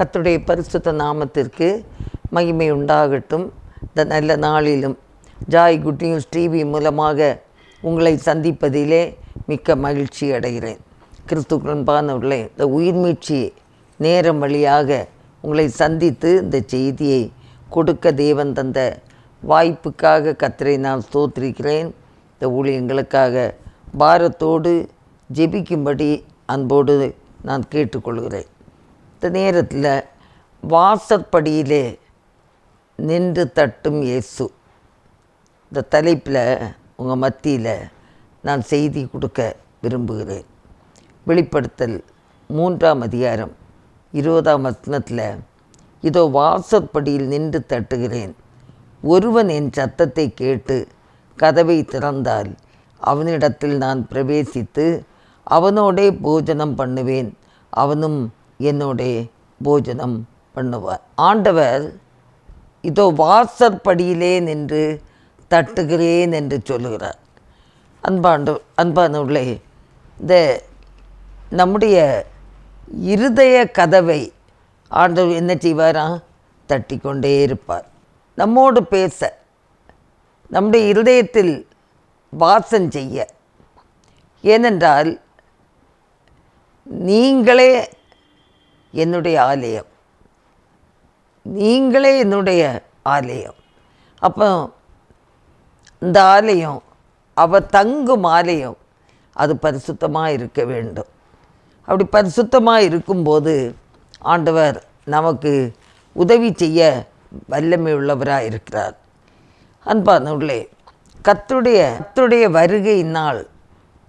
கத்துடைய பரிசுத்த நாமத்திற்கு மகிமை உண்டாகட்டும். இந்த நல்ல நாளிலும் ஜாய் குட் நியூஸ் டிவி மூலமாக உங்களை சந்திப்பதிலே மிக்க மகிழ்ச்சி அடைகிறேன். கிறிஸ்துவன்பானவர்களே இந்த உயிர்மீழ்ச்சி நேரம் வழியாக உங்களை சந்தித்து இந்த செய்தியை கொடுக்க தேவன் தந்த வாய்ப்புக்காக கத்தரை நான் ஸ்தோத்திருக்கிறேன். இந்த ஊழியங்களுக்காக பாரத்தோடு ஜெபிக்கும்படி அன்போடு நான் கேட்டுக்கொள்கிறேன். நேரத்தில் வாசற்படியிலே நின்று தட்டும் இயேசு. இந்த தலைப்பில் உங்கள் மத்தியில் நான் செய்தி கொடுக்க விரும்புகிறேன். வெளிப்படுத்தல் மூன்றாம் அதிகாரம் இருபதாம் வசனத்தில் இதோ வாசற்படியில் நின்று தட்டுகிறேன். ஒருவன் என் சத்தத்தை கேட்டு கதவை திறந்தால் அவனிடத்தில் நான் பிரவேசித்து அவனோடே போஜனம் பண்ணுவேன். அவனும் என்னோட போஜனம் பண்ணுவார். ஆண்டவர் இதோ வாசற்படியிலே நின்று தட்டுகிறேன் என்று சொல்லுகிறார். அன்பாண்டு அன்பானவர்களே இந்த நம்முடைய இருதய கதவை ஆண்டவர் என்ன செய்வாராம் தட்டி கொண்டே இருப்பார். நம்மோடு பேச நம்முடைய இருதயத்தில் வாசம் செய்ய. ஏனென்றால் நீங்களே என்னுடைய ஆலயம். நீங்களே என்னுடைய ஆலயம். அப்போ இந்த ஆலயம் அவர் தங்கும் ஆலயம் அது பரிசுத்தமாக இருக்க வேண்டும். அப்படி பரிசுத்தமாக இருக்கும்போது ஆண்டவர் நமக்கு உதவி செய்ய வல்லமை உள்ளவராக இருக்கிறார். அன்பானவர்களே கத்துடைய கத்துடைய வருகையினால்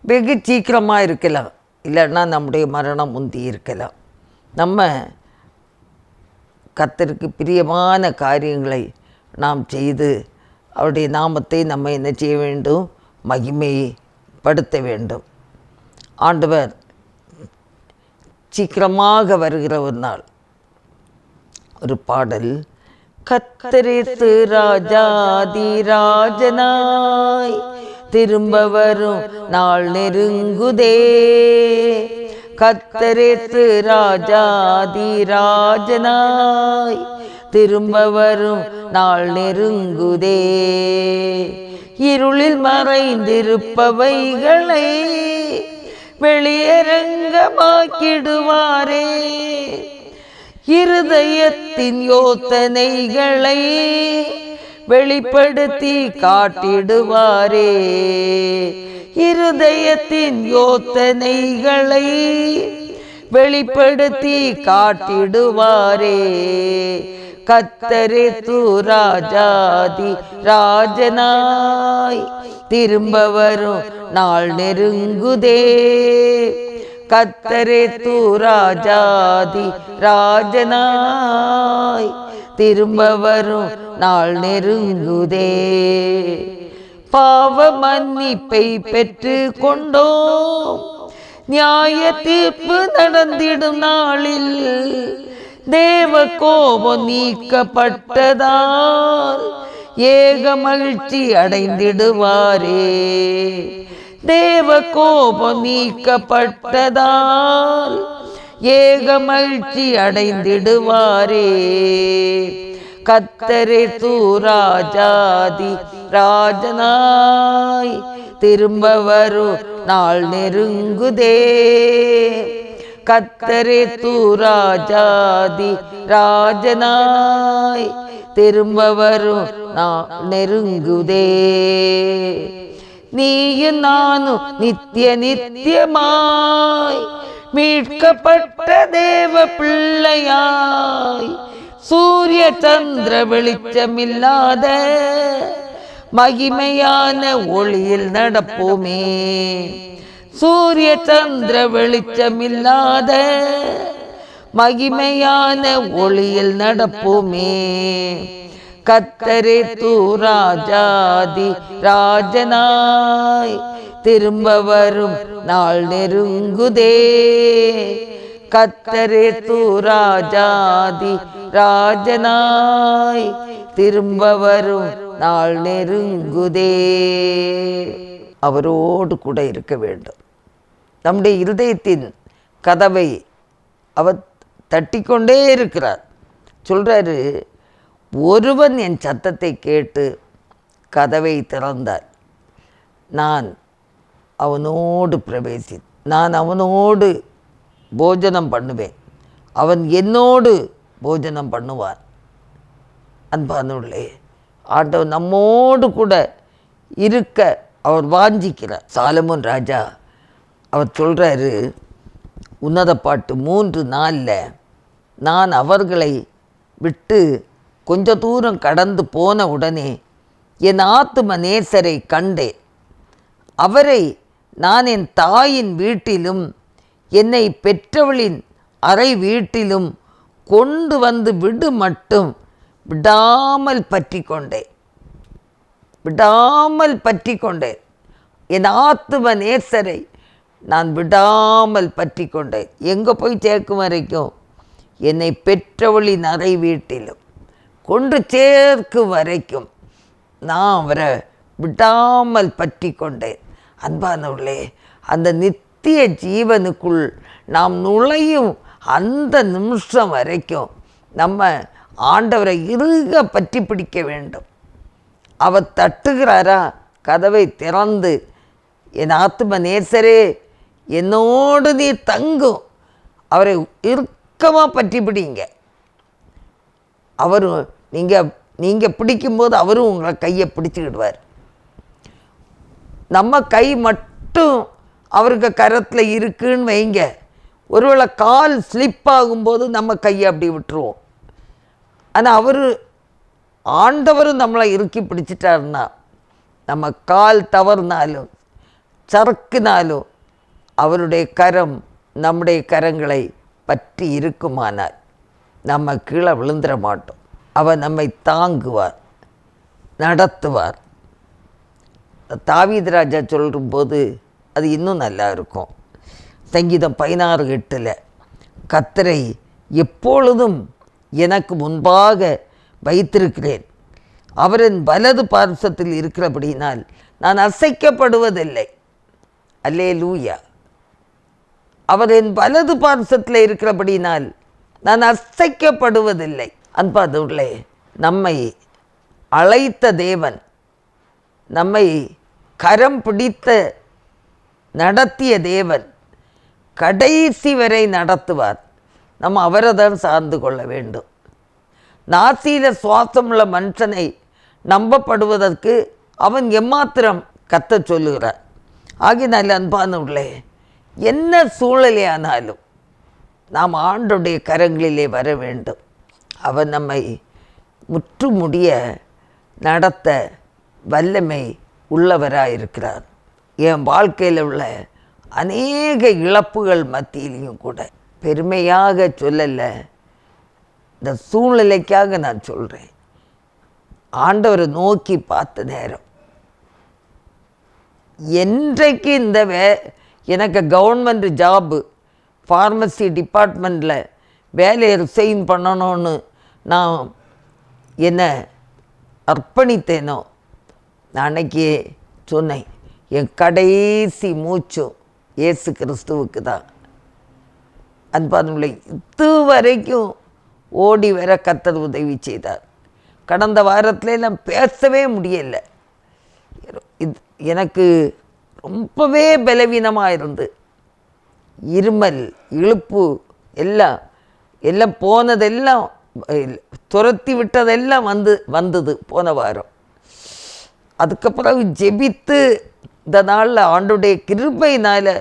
வெகு சீக்கிரமாக இருக்கலாம். இல்லைன்னா நம்முடைய மரணம் முந்தி இருக்கலாம் நம்ம கத்தருக்கு பிரியமான காரியங்களை நாம் செய்து அவருடைய நாமத்தை நம்ம என்ன செய்ய வேண்டும்? மகிமைப்படுத்த வேண்டும். ஆண்டவர் சீக்கிரமாக வருகிற ஒரு நாள். ஒரு பாடல். கத்தரித்து ராஜாதி ராஜனாய் திரும்ப வரும் நாள் நெருங்குதே. கத்தரித்து ராஜாதி ராஜனாய். திரும்ப வரும் நாள் நெருங்குதே. இருளில் மறைந்திருப்பவைகளை வெளியரங்கமாக்கிடுவாரே. இருதயத்தின் யோத்தனைகளை வெளிப்படுத்தி காட்டிடுவாரே. இருதயத்தின் யோத்தனைகளை வெளிப்படுத்தி காட்டிடுவாரே. கத்தரே தூராஜாதி ராஜனாய் திரும்ப வரும் நாள் நெருங்குதே. கத்தரே தூராஜாதி ராஜனாய் திரும்ப வரும் நாள் நெருங்குதே. பாவ மன்னிப்பை பெற்று கொண்டோம். நியாய தீர்ப்பு நடந்திடும் நாளில் தேவ கோபம் நீக்கப்பட்டதால் ஏக மகிழ்ச்சி அடைந்திடுவாரே. தேவ கோபம் நீக்கப்பட்டதால் ஏகமழ்ச்சி அடைந்திடுவாரே. கத்தரே தூராஜாதி ராஜனாய் திரும்ப வரும் நாள் நெருங்குதே. கத்தரே தூராஜாதி ராஜனாய் திரும்ப வரும் நாள் நெருங்குதே. நீயும் நானும் நித்திய நித்தியமாய் மீட்கப்பட்ட தேவ பிள்ளையாய். சூரிய சந்திர வெளிச்சமில்லாத மகிமையான ஒளியில் நடப்போமே. சூரிய சந்திர வெளிச்சமில்லாத மகிமையான ஒளியில் நடப்போமே. கத்தரே தூராஜாதி ராஜனாய். திரும்ப வரும் நாள் நெருங்குதே. கத்தரே தூராஜாதி ராஜனாய் திரும்ப வரும் நாள் நெருங்குதே. அவரோடு கூட இருக்க வேண்டும். நம்முடைய இருதயத்தின் கதவை அவர் தட்டிக்கொண்டே இருக்கிறார். சொல்கிறாரு ஒருவன் என் சத்தத்தை கேட்டு கதவை திறந்தார் நான் அவனோடு பிரவேசி நான் அவனோடு போஜனம் பண்ணுவேன். அவன் என்னோடு போஜனம் பண்ணுவான் அன்பானுள்ளே ஆட்டோ நம்மோடு கூட இருக்க அவர் வாஞ்சிக்கிறார். சாலமோன் ராஜா அவர் சொல்கிறாரு உன்னத பாட்டு மூன்று நாளில் நான் அவர்களை விட்டு கொஞ்ச தூரம் கடந்து போன உடனே என் ஆத்தும நேசரை கண்டேன். அவரை நான் என் தாயின் வீட்டிலும் என்னை பெற்றவளின் அறை வீட்டிலும் கொண்டு வந்து விடு மட்டும் விடாமல் பற்றி கொண்டேன் விடாமல் பற்றி கொண்டேன் என் ஆத்தும நேசரை நான் விடாமல் பற்றி கொண்டேன் எங்கே போய் சேர்க்கும் வரைக்கும்? என்னை பெற்றவளின் அறை வீட்டிலும் கொண்டு சேர்க்கும் வரைக்கும் நான் அவரை விடாமல் பற்றி கொண்டேன் அன்பானவர்களே அந்த நித்திய ஜீவனுக்குள் நாம் நுழையும் அந்த நிமிஷம் வரைக்கும் நம்ம ஆண்டவரை இறுக பற்றி பிடிக்க வேண்டும். அவர் தட்டுகிறாரா? கதவை திறந்து என் ஆத்தும நேசரே என்னோடு நீ தங்கும். அவரை இறுக்கமாக பற்றி பிடிங்க. அவரும் நீங்கள் நீங்கள் பிடிக்கும்போது அவரும் உங்களை கையை பிடிச்சிக்கிடுவார். நம்ம கை மட்டும் அவருக்கு கரத்தில் இருக்குன்னு வைங்க. ஒருவேளை கால் ஸ்லிப் ஆகும்போது நம்ம கையை அப்படி விட்டுருவோம். ஆனால் அவர் ஆண்டவரும் நம்மளை இறுக்கி பிடிச்சிட்டாருன்னா நம்ம கால் தவறுனாலும் சறுக்குனாலும் அவருடைய கரம் நம்முடைய கரங்களை பற்றி இருக்குமானால் நம்ம கீழே விழுந்துட மாட்டோம். அவர் நம்மை தாங்குவார் நடத்துவார். தாவீத் ராஜா சொல்லும்போது அது இன்னும் நல்லா இருக்கும். சங்கீதம் பதினாறு எட்டில் கத்தரை எப்பொழுதும் எனக்கு முன்பாக வைத்திருக்கிறேன். அவரின் வலது பார்சத்தில் இருக்கிறபடியினால் நான் அசைக்கப்படுவதில்லை. அல்லே லூயா அவரின் வலது பார்சத்தில் இருக்கிறபடியினால் நான் அசைக்கப்படுவதில்லை. அன்பாதுள்ளே நம்மை அழைத்த தேவன் நம்மை கரம் பிடித்த நடத்திய தேவன் கடைசி வரை நடத்துவார். நம்ம அவரை தான் சார்ந்து கொள்ள வேண்டும். நாசீர சுவாசமுள்ள மனுஷனை நம்பப்படுவதற்கு அவன் எம்மாத்திரம் கத்த சொல்லுகிறார். ஆகினால் உள்ளே என்ன சூழலையானாலும் நாம் ஆண்டுடைய கரங்களிலே வர வேண்டும். அவன் நம்மை முற்றுமுடிய நடத்த வல்லமை உள்ளவராக இருக்கிறார் என் வாழ்க்கையில் உள்ள அநேக இழப்புகள் மத்தியிலையும் கூட பெருமையாக சொல்லலை. இந்த சூழ்நிலைக்காக நான் சொல்கிறேன் ஆண்டவரை நோக்கி பார்த்த நேரம். என்றைக்கு இந்த வே எனக்கு கவர்மெண்ட் ஜாபு ஃபார்மசி டிபார்ட்மெண்ட்டில் வேலையை ரிசைன் பண்ணணும்னு நான் என்ன அர்ப்பணித்தேனோ நான் அன்னைக்கு சொன்னேன் என் கடைசி மூச்சும் இயேசு கிறிஸ்துவுக்கு தான் அன்பானுள்ள இது வரைக்கும் ஓடி வர கத்தர் உதவி செய்தார். கடந்த வாரத்துல நான் பேசவே முடியலை. இது எனக்கு ரொம்பவே பலவீனமாக இருந்து இருமல் இழுப்பு எல்லாம் எல்லாம் போனதெல்லாம் துரத்தி விட்டதெல்லாம் வந்து வந்தது போன வாரம். அதுக்கப்புறம் ஜெபித்து இந்த நாளில் ஆண்டுடைய கிருபையினால்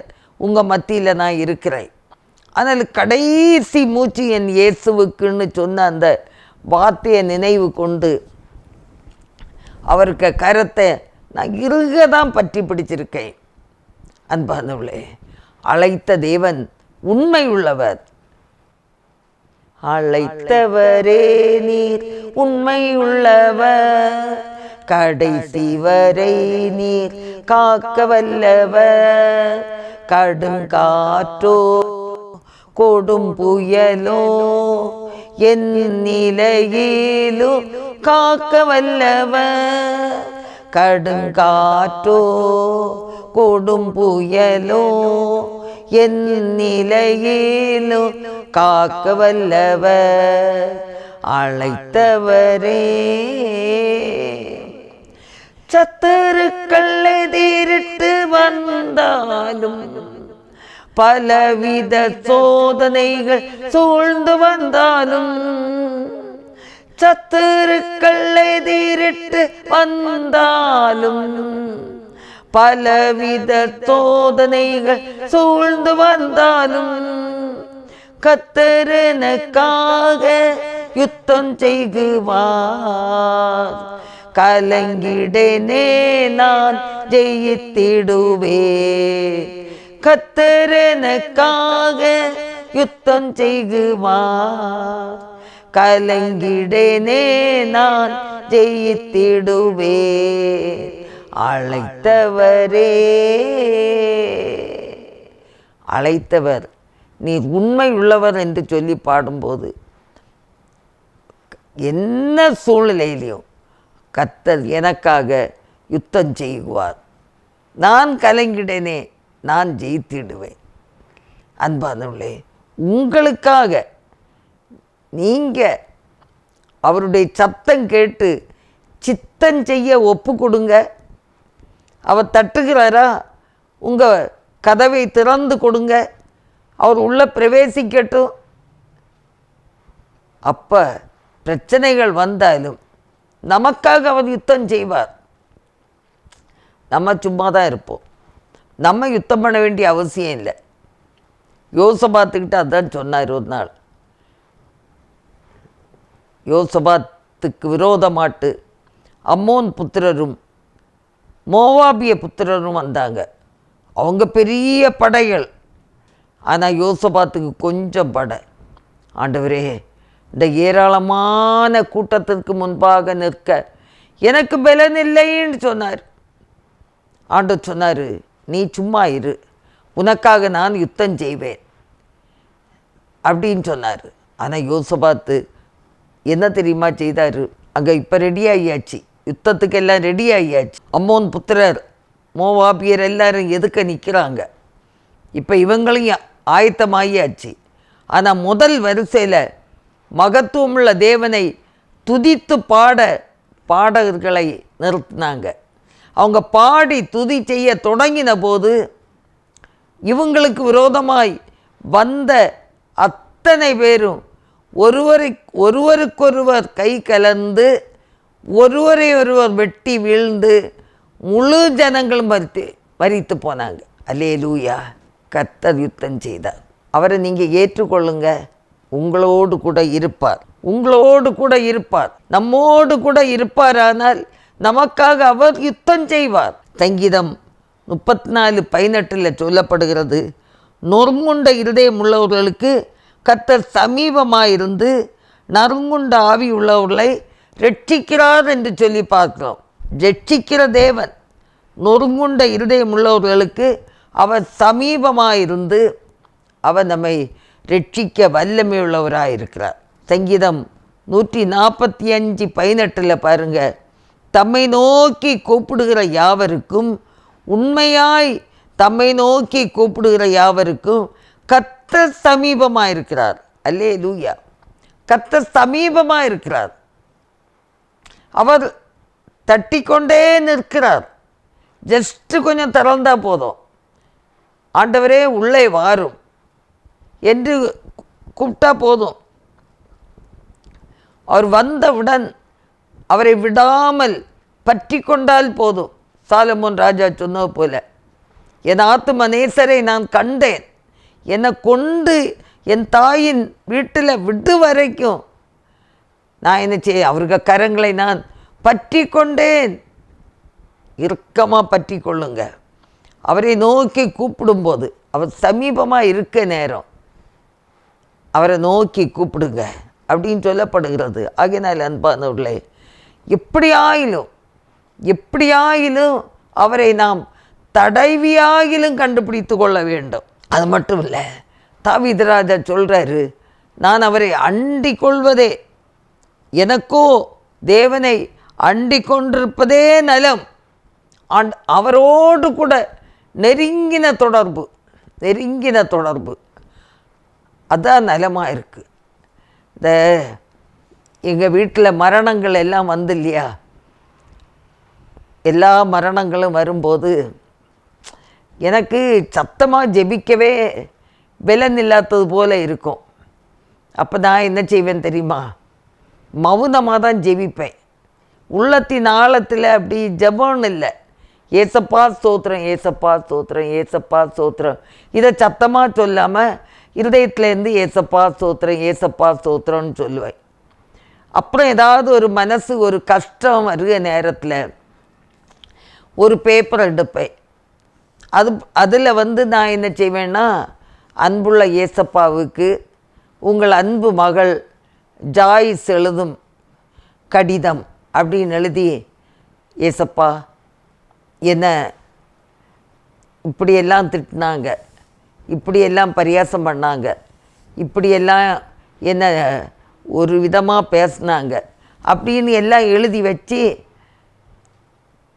உங்கள் மத்தியில் நான் இருக்கிறேன். ஆனால் கடைசி மூச்சு என் இயேசுவுக்குன்னு சொன்ன அந்த வார்த்தையை நினைவு கொண்டு அவருக்கு கரத்தை நான் இருக தான் பற்றி பிடிச்சிருக்கேன். அன்பானவளே அழைத்த தேவன் உண்மை உள்ளவர். அழைத்தவரே நீர் உண்மை உள்ளவர். கடைசி வரை நீர் காக்க வல்லவர் கடுங்காற்றோ கொடும் புயலோ என் நிலையிலும் காக்க வல்லவர் கடுங்காற்றோ கொடும் புயலோ என் நிலையிலும் காக்க வல்லவர் அழைத்தவரே சத்தருக்கள் எதிரிட்டு வந்தாலும் பலவித சோதனைகள் சூழ்ந்து வந்தாலும் சத்துருக்கள் எதிரிட்டு வந்தாலும் பலவித சோதனைகள் சூழ்ந்து வந்தாலும் கத்தரனுக்காக யுத்தம் செய்குவார் கலங்கிடனே நான் ஜெயித்திடுவே. கத்தரனுக்காக யுத்தம் செய்குவார். கலங்கிடனே நான் ஜெயித்திடுவே. அழைத்தவரே. அழைத்தவர் நீ உண்மை உள்ளவர் என்று சொல்லி பாடும்போது என்ன சூழ்நிலையிலையும் கத்தர் எனக்காக யுத்தம் செய்குவார் நான் கலங்கிடனே நான் ஜெயித்திடுவேன். அன்பானவர்களே உங்களுக்காக நீங்கள் அவருடைய சத்தம் கேட்டு சித்தம் செய்ய ஒப்பு கொடுங்க. அவர் தட்டுகிறாரா? உங்கள் கதவை திறந்து கொடுங்க. அவர் உள்ளே பிரவேசிக்கட்டும். அப்போ பிரச்சனைகள் வந்தாலும் நமக்காக அவர் யுத்தம் செய்வார். நம்ம சும்மா தான் இருப்போம். நம்ம யுத்தம் பண்ண வேண்டிய அவசியம் இல்லை. யோசபாத்துக்கிட்ட அதான் சொன்னார் இருபது நாள். யோசபாத்துக்கு விரோதமாட்டு அம்மோன் புத்திரரும் மோவாபிய புத்திரரும் வந்தாங்க. அவங்க பெரிய படைகள். ஆனால் யோசபாத்துக்கு கொஞ்சம் படை. ஆண்டவரே இந்த ஏராளமான கூட்டத்திற்கு முன்பாக நிற்க எனக்கு பலன் இல்லைன்னு சொன்னார். ஆண்டு சொன்னார் நீ சும்மா இரு உனக்காக நான் யுத்தம் செய்வேன். அப்படின்னு சொன்னார். ஆனால் யோசபாத்து என்ன தெரியுமா செய்தார்? அங்கே இப்போ ரெடி ஆகியாச்சு யுத்தத்துக்கு எல்லாம் ரெடி ஆகியாச்சு. அம்மோன் புத்திரர் மோவாபியர் எல்லாரும் எதுக்க நிற்கிறாங்க இப்போ இவங்களையும் ஆயத்தமாகியாச்சு. ஆனால் முதல் வரிசையில் மகத்துவமுள்ள தேவனை துதித்து பாட பாடகர்களை நிறுத்தினாங்க. அவங்க பாடி துதி செய்ய தொடங்கின போது இவங்களுக்கு விரோதமாய் வந்த அத்தனை பேரும் ஒருவரை ஒருவருக்கொருவர் கை கலந்து ஒருவரை ஒருவர் வெட்டி வீழ்ந்து முழு ஜனங்களும் மறித்து மறித்து போனாங்க. அலே லூயா கத்தர் யுத்தம் செய்தார். அவரை நீங்கள் ஏற்றுக்கொள்ளுங்கள் உங்களோடு கூட இருப்பார். உங்களோடு கூட இருப்பார். நம்மோடு கூட இருப்பாரானால் நமக்காக அவர் யுத்தம் செய்வார். சங்கீதம் முப்பத்தி நாலு பதினெட்டில் சொல்லப்படுகிறது நொறுங்குண்ட இருதயம் உள்ளவர்களுக்கு கத்தர் சமீபமாயிருந்து நறுங்குண்ட ஆவி உள்ளவர்களை ரட்சிக்கிறார் என்று சொல்லி பார்க்கிறோம். ரட்சிக்கிற தேவன் நொறுங்குண்ட இருதயம் உள்ளவர்களுக்கு அவர் சமீபமாயிருந்து அவர் நம்மை ரட்சிக்க வல்லமையுள்ளவராக இருக்கிறார் சங்கீதம் நூற்றி நாற்பத்தி அஞ்சு பதினெட்டில் பாருங்க. தம்மை நோக்கி கூப்பிடுகிற யாவருக்கும் உண்மையாய் தம்மை நோக்கி கூப்பிடுகிற யாவருக்கும் கத்த சமீபமாக இருக்கிறார் அல்லே லூயா கத்த சமீபமாக இருக்கிறார் அவர் தட்டிக்கொண்டே நிற்கிறார். ஜஸ்ட்டு கொஞ்சம் திறந்தால் போதும். ஆண்டவரே உள்ளே வாரும். என்று கூப்பிட்டா போதும். அவர் வந்தவுடன் அவரை விடாமல் பற்றி கொண்டால் போதும். சாலமோன் ராஜா சொன்னது போல என் ஆத்தும நேசரை நான் கண்டேன். என்னை கொண்டு என் தாயின் வீட்டில் விட்டு வரைக்கும் நான் என்ன செய்ய அவர்கள் கரங்களை நான் பற்றி கொண்டேன். இறுக்கமாக பற்றி கொள்ளுங்க. அவரை நோக்கி கூப்பிடும்போது அவர் சமீபமாக இருக்க நேரம். அவரை நோக்கி கூப்பிடுங்க அப்படின்னு சொல்லப்படுகிறது. ஆகினால் அன்பானவர்களே எப்படியாயிலும் எப்படியாயிலும் அவரை நாம் தடைவியாகிலும் கண்டுபிடித்து கொள்ள வேண்டும். அது மட்டும் இல்லை தாவிதராஜா சொல்கிறாரு நான் அவரை அண்டிக் கொள்வதே எனக்கோ தேவனை அண்டி கொண்டிருப்பதே நலம். அண்ட் அவரோடு கூட நெருங்கின தொடர்பு நெருங்கின தொடர்பு. அதான் நலமாக இருக்குது இந்த எங்கள் வீட்டில் மரணங்கள் எல்லாம் வந்து இல்லையா எல்லா மரணங்களும் வரும்போது எனக்கு சத்தமாக ஜெபிக்கவே விலன் இல்லாதது போல இருக்கும். அப்போ நான் என்ன செய்வேன் தெரியுமா? மௌனமாக தான் ஜெபிப்பேன். உள்ளத்தின் ஆழத்தில் அப்படி ஜெபம்னு இல்லை. ஏசப்பா ஸ்தோத்திரம் ஏசப்பா ஸ்தோத்திரம் ஏசப்பா ஸ்தோத்திரம். இதை சத்தமாக சொல்லாமல் இருதயத்துலேருந்து ஏசப்பா சோத்திரம் ஏசப்பா சோத்திரம்னு சொல்லுவேன். அப்புறம் ஏதாவது ஒரு மனசு ஒரு கஷ்டம் வருகிற நேரத்தில் ஒரு பேப்பர் எடுப்பேன். அது அதில் வந்து நான் என்ன செய்வேன்னா அன்புள்ள ஏசப்பாவுக்கு உங்கள் அன்பு மகள் ஜாய்ஸ் எழுதும் கடிதம் அப்படின்னு எழுதி ஏசப்பா என்ன இப்படியெல்லாம் திட்டினாங்க. இப்படியெல்லாம் பரியாசம் பண்ணாங்க. இப்படியெல்லாம் என்ன ஒரு விதமாக பேசினாங்க. அப்படின்னு எல்லாம் எழுதி வச்சு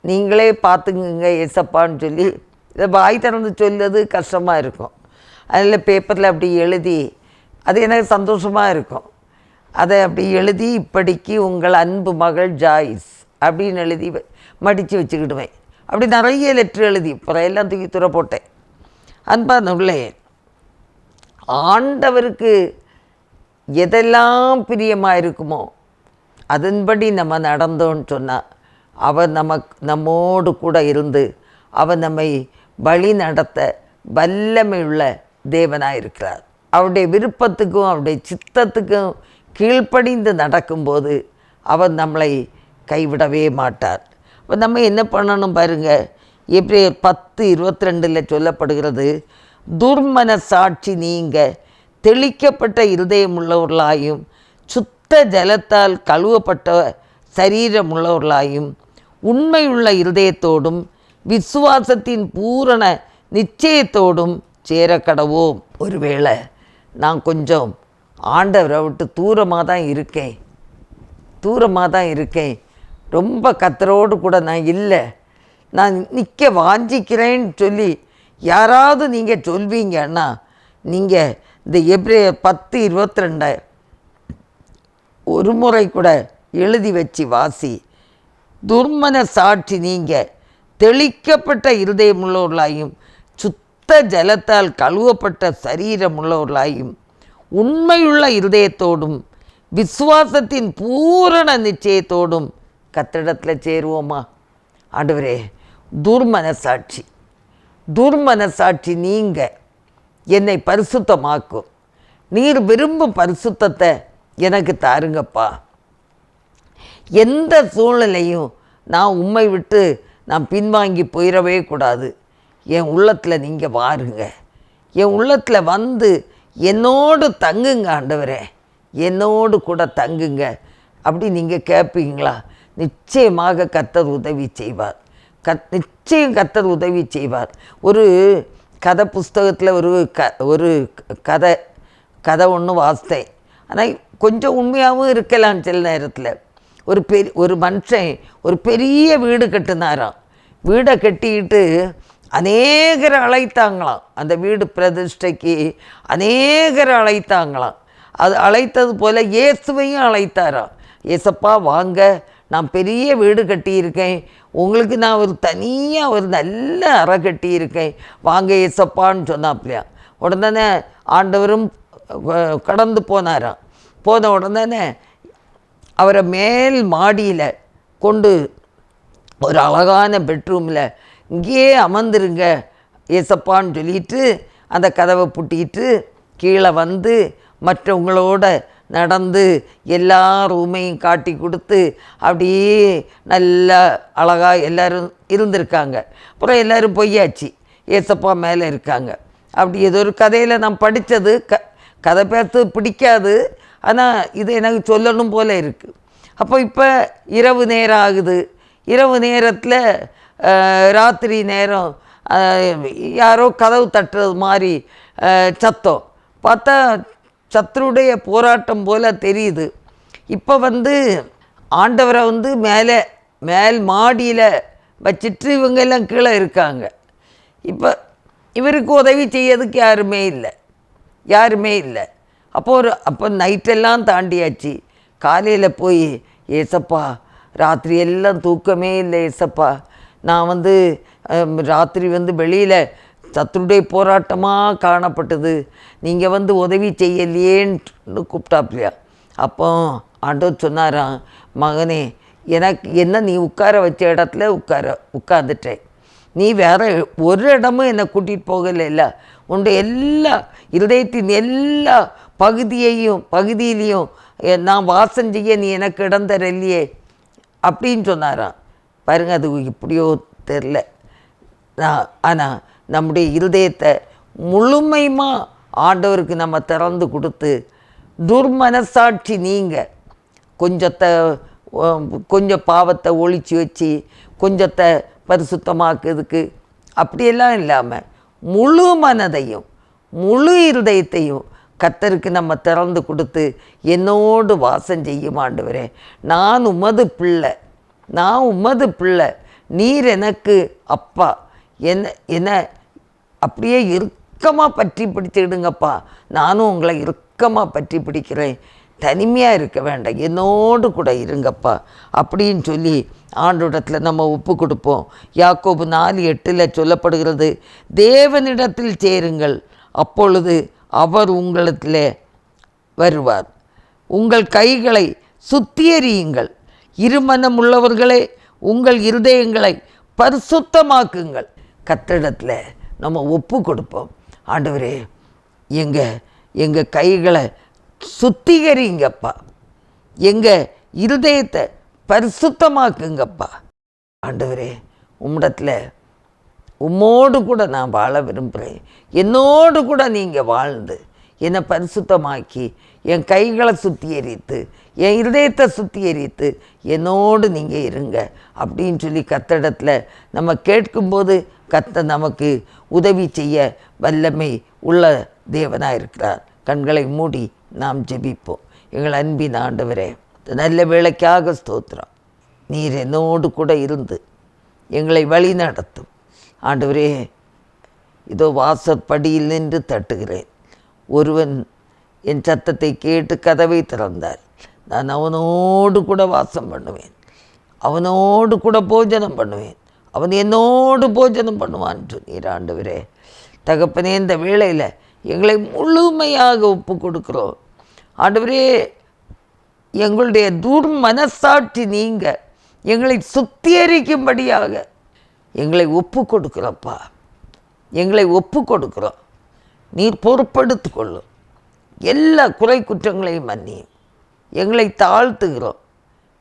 நீங்களே பார்த்துக்குங்க ஏசப்பான்னு சொல்லி இதை வாய் திறந்து சொல்லது கஷ்டமாக இருக்கும். அதில் பேப்பரில் அப்படி எழுதி அது எனக்கு சந்தோஷமாக இருக்கும். அதை அப்படி எழுதி இப்படிக்கு உங்கள் அன்பு மகள் ஜாய்ஸ் அப்படின்னு எழுதி மடித்து வச்சுக்கிடுவேன். அப்படி நிறைய லெட்ரு எழுதி அப்புறம் எல்லாம் தூக்கி துறை போட்டேன். அன்பான உள்ளே ஆண்டவருக்கு எதெல்லாம் பிரியமாக இருக்குமோ அதன்படி நம்ம நடந்தோன்னு சொன்னால் அவர் நமக்கு நம்மோடு கூட இருந்து அவர் நம்மை வழி நடத்த வல்லமையுள்ள தேவனாக இருக்கிறார் அவருடைய விருப்பத்துக்கும் அவருடைய சித்தத்துக்கும் கீழ்ப்படிந்து நடக்கும்போது அவர் நம்மளை கைவிடவே மாட்டார். இப்போ நம்ம என்ன பண்ணணும் பாருங்கள் எப்படி பத்து இருபத்தி ரெண்டில் சொல்லப்படுகிறது துர்மன சாட்சி நீங்க தெளிக்கப்பட்ட இருதயம் உள்ளவர்களாயும் சுத்த ஜலத்தால் கழுவப்பட்ட சரீரம் உள்ளவர்களாயும் உண்மையுள்ள இருதயத்தோடும் விசுவாசத்தின் பூரண நிச்சயத்தோடும் சேரக்கடவோம். ஒருவேளை நான் கொஞ்சம் ஆண்டவரை விட்டு தூரமாக தான் இருக்கேன். தூரமாக தான் இருக்கேன். ரொம்ப கத்தரோடு கூட நான் இல்லை. நான் நிற்க வாஞ்சிக்கிறேன்னு சொல்லி யாராவது நீங்கள் சொல்வீங்கன்னா நீங்கள் இந்த எப்ரே பத்து இருபத்தி ரெண்டை ஒரு முறை கூட எழுதி வச்சு வாசி. துர்மன சாட்சி நீங்கள் தெளிக்கப்பட்ட இருதயமுள்ளவர்களாயும் சுத்த ஜலத்தால் கழுவப்பட்ட சரீரமுள்ளவர்களாயும் உண்மையுள்ள இருதயத்தோடும் விசுவாசத்தின் பூரண நிச்சயத்தோடும் கத்திடத்தில் சேருவோமா? ஆண்டவரே துர்மன சாட்சி துர்மன சாட்சி நீங்க என்னை பரிசுத்தமாக்கும். நீர் விரும்பும் பரிசுத்தத்தை எனக்கு தாருங்கப்பா. எந்த சூழ்நிலையும் நான் உண்மை விட்டு நான் பின்வாங்கி போயிடவே கூடாது. என் உள்ளத்தில் நீங்கள் வாருங்க. என் உள்ளத்தில் வந்து என்னோடு தங்குங்க ஆண்டவரே. என்னோடு கூட தங்குங்க. அப்படி நீங்கள் கேட்பீங்களா நிச்சயமாக கத்தர் உதவி செய்வார். கத் நிச்சயம் கத்தர் உதவி செய்வார். ஒரு கதை புஸ்தகத்தில் ஒரு க ஒரு கதை கதை ஒன்று வாசித்தேன். ஆனால் கொஞ்சம் உண்மையாகவும் இருக்கலாம் சில நேரத்தில். ஒரு பெரிய ஒரு மனுஷன் ஒரு பெரிய வீடு கட்டினாராம். வீடை கட்டிக்கிட்டு அநேகரை அழைத்தாங்களாம். அந்த வீடு பிரதிஷ்டைக்கு அநேகரை அழைத்தாங்களாம். அது அழைத்தது போல் இயேசுவையும் அழைத்தாராம். ஏசப்பா வாங்க. நான் பெரிய வீடு கட்டியிருக்கேன். உங்களுக்கு நான் ஒரு தனியாக ஒரு நல்ல அறை கட்டியிருக்கேன். வாங்க ஏசப்பான்னு சொன்னாப்லையா. உடனே ஆண்டவரும் கடந்து போனாராம். போன உடனே அவரை மேல் மாடியில் கொண்டு ஒரு அழகான பெட்ரூமில் இங்கேயே அமர்ந்துருங்க ஏசப்பான்னு சொல்லிட்டு அந்த கதவை பூட்டிட்டு கீழே வந்து மற்றவங்களோட நடந்து எல்லா ரூமையும் காட்டி கொடுத்து அப்படியே நல்லா அழகாக எல்லோரும் இருந்திருக்காங்க. அப்புறம் எல்லாரும் பொய்யாச்சு. ஏசப்பா மேலே இருக்காங்க. அப்படி ஏதோ ஒரு கதையில் நான் படித்தது. க கதை பேர்த்து பிடிக்காது. ஆனால் இது எனக்கு சொல்லணும் போல் இருக்குது அப்போ இப்போ இரவு நேரம் ஆகுது. இரவு நேரத்தில் ராத்திரி நேரம் யாரோ கதவு தட்டுறது மாதிரி சத்தம். பார்த்தா சத்ருடைய போராட்டம் போல தெரியுது. இப்போ வந்து ஆண்டவரை வந்து மேலே மேல் மாடியில் வச்சுட்டு இவங்க எல்லாம் கீழே இருக்காங்க. இப்போ இவருக்கு உதவி செய்யறதுக்கு யாருமே இல்லை. யாருமே இல்லை. அப்போ ஒரு அப்போ நைட்டெல்லாம் தாண்டியாச்சு. காலையில் போய் ஏசப்பா ராத்திரி எல்லாம் தூக்கமே இல்லை ஏசப்பா. நான் வந்து ராத்திரி வந்து வெளியில் சத்துருடைய போராட்டமாக காணப்பட்டது. நீங்கள் வந்து உதவி செய்யலையேன்னு கூப்பிட்டாப்லையா? அப்போ ஆண்டவர் சொன்னாராம் மகனே எனக்கு என்ன நீ உட்கார வச்ச இடத்துல உட்கார உட்காந்துட்டேன் நீ வேற ஒரு இடமும் என்னை கூட்டிகிட்டு போகலைல்ல உன்னுடைய எல்லா இருதயத்தின் எல்லா பகுதியையும் பகுதியிலையும் நான் வாசம் செய்ய நீ எனக்கு இடம் தரலையே அப்படின்னு சொன்னாராம். பாருங்க அது இப்படியோ தெரில நான் ஆனால் நம்முடைய இருதயத்தை முழுமையுமா ஆண்டவருக்கு நம்ம திறந்து கொடுத்து துர்மனசாட்சி நீங்க. கொஞ்சத்தை கொஞ்சம் பாவத்தை ஒழிச்சு வச்சு கொஞ்சத்தை பரிசுத்தமாக்குறதுக்கு அப்படியெல்லாம் இல்லாமல் முழு மனதையும் முழு இருதயத்தையும் கத்தருக்கு நம்ம திறந்து கொடுத்து என்னோடு வாசம் செய்யும் ஆண்டவரே. நான் உமது பிள்ளை நான் உமது பிள்ளை நீர் எனக்கு அப்பா. என்ன என்ன? அப்படியே இறுக்கமாக பற்றி பிடிச்சிடுங்கப்பா நானும் உங்களை இறுக்கமாக பற்றி பிடிக்கிறேன். தனிமையாக இருக்க வேண்டாம். என்னோடு கூட இருங்கப்பா. அப்படின்னு சொல்லி ஆண்டோடத்தில் நம்ம ஒப்பு கொடுப்போம். யாக்கோபு நாலு எட்டில் சொல்லப்படுகிறது தேவனிடத்தில் சேருங்கள். அப்பொழுது அவர் உங்களிடத்தில் வருவார். உங்கள் கைகளை சுத்தியறியுங்கள். இருமனம் உள்ளவர்களே உங்கள் இருதயங்களை பரிசுத்தமாக்குங்கள். கத்திடத்தில் நம்ம ஒப்பு கொடுப்போம். ஆண்டவரே எங்கள் எங்கள் கைகளை சுத்திகரிங்கப்பா. எங்கள் இருதயத்தை பரிசுத்தமாக்குங்கப்பா. ஆண்டவரே உம்மிடத்தில் உம்மோடு கூட நான் வாழ விரும்புகிறேன். என்னோடு கூட நீங்கள் வாழ்ந்து என்னை பரிசுத்தமாக்கி என் கைகளை சுத்திகரித்து என் இருதயத்தை சுத்திகரித்து என்னோடு நீங்கள் இருங்க அப்படின்னு சொல்லி கத்தடத்தில் நம்ம கேட்கும்போது கத்த நமக்கு உதவி செய்ய வல்லமை உள்ள தேவனாக இருக்கிறார் கண்களை மூடி நாம் ஜெபிப்போம். எங்கள் அன்பின் ஆண்டவரே நல்ல வேலைக்காக ஸ்தோத்திரம். நீர் என்னோடு கூட இருந்து எங்களை வழி நடத்தும். ஆண்டவரே இதோ வாசற்படியில் நின்று தட்டுகிறேன். ஒருவன் என் சத்தத்தை கேட்டு கதவை திறந்தார் நான் அவனோடு கூட வாசம் பண்ணுவேன். அவனோடு கூட போஜனம் பண்ணுவேன். அவன் என்னோடு போஜனம் பண்ணுவான் சொன்னீர் ஆண்டவரே. தகப்பனே இந்த வேளையில் எங்களை முழுமையாக ஒப்பு கொடுக்குறோம். ஆண்டவரே எங்களுடைய தூர் மனசாட்சி நீங்க எங்களை சுத்திகரிக்கும்படியாக எங்களை ஒப்பு கொடுக்குறப்பா. எங்களை ஒப்பு கொடுக்குறோம். நீர் பொறுப்படுத்து கொள்ளும். எல்லா குறை குற்றங்களையும் மன்னியும் எங்களை தாழ்த்துகிறோம்.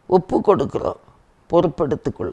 ஒப்பு கொடுக்குறோம். பொறுப்படுத்திக்கொள்